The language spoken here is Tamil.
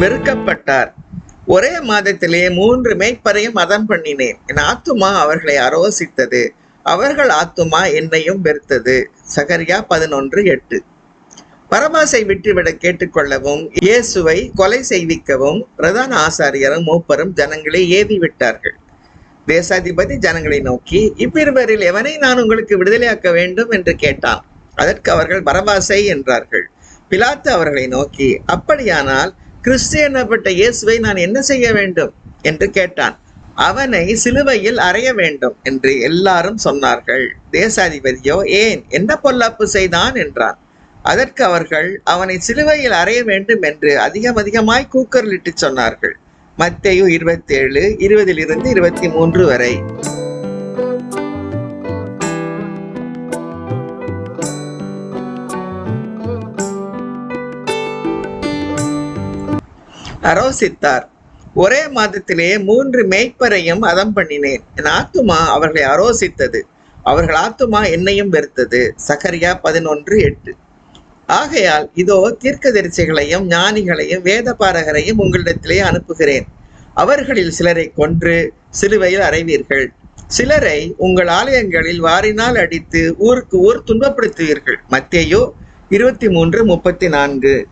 வெறுக்கப்பட்டார். ஒரே மாதத்திலே மூன்று மேய்ப்பரையும் மதம் பண்ணினேன். என் ஆத்துமா அவர்களை அரோசித்தது அவர்கள் ஆத்துமா என்னையும் வெறுத்தது. சகரியா பதினொன்று எட்டு. பரபாசை விட்டுவிட கேட்டுக்கொள்ளவும் இயேசுவை கொலை செய்விக்கவும் பிரதான ஆசாரியரும் மூப்பரும் ஜனங்களை ஏவி விட்டார்கள் தேசாதிபதி ஜனங்களை நோக்கி இவ்விருவரில் எவனை நான் உங்களுக்கு விடுதலையாக்க வேண்டும்? என்று கேட்டான். அதற்கு அவர்கள் பரபாசை என்றார்கள். பிலாத்து அவர்களை நோக்கி அப்படியானால் கிறிஸ்து எனப்பட்ட இயேசுவை நான் என்ன செய்ய வேண்டும்? என்று கேட்டான். அவனை சிலுவையில் அறைய வேண்டும் என்று எல்லாரும் சொன்னார்கள். தேசாதிபதியோ ஏன்? என்ன பொல்லாப்பு செய்தான்? என்றான். அதற்கு அவர்கள் அவனை சிலுவையில் அறைய வேண்டும் என்று அதிகம் அதிகமாய் கூக்கரிலிட்டு சொன்னார்கள். மத்தேயு இருபத்தேழு இருபதிலிருந்து இருபத்தி மூன்று வரை. அரோசித்தார். ஒரே மாதத்திலே மூன்று மேய்ப்பரையும் அதம் பண்ணினேன். என் ஆத்துமா அவர்களை அரோசித்தது. அவர்கள் ஆத்துமா என்னையும் வெறுத்தது. சகரியா பதினொன்று எட்டு. ஆகையால் இதோ தீர்க்கதரிசிகளையும் ஞானிகளையும் வேத பாரகரையும் உங்களிடத்திலே அனுப்புகிறேன். அவர்களில் சிலரை கொன்று சிலுவையில் அறைவீர்கள். சிலரை உங்கள் ஆலயங்களில் வாரினால் அடித்து ஊருக்கு ஊர் துன்பப்படுத்துவீர்கள். மத்தேயு இருபத்தி மூன்று முப்பத்தி நான்கு.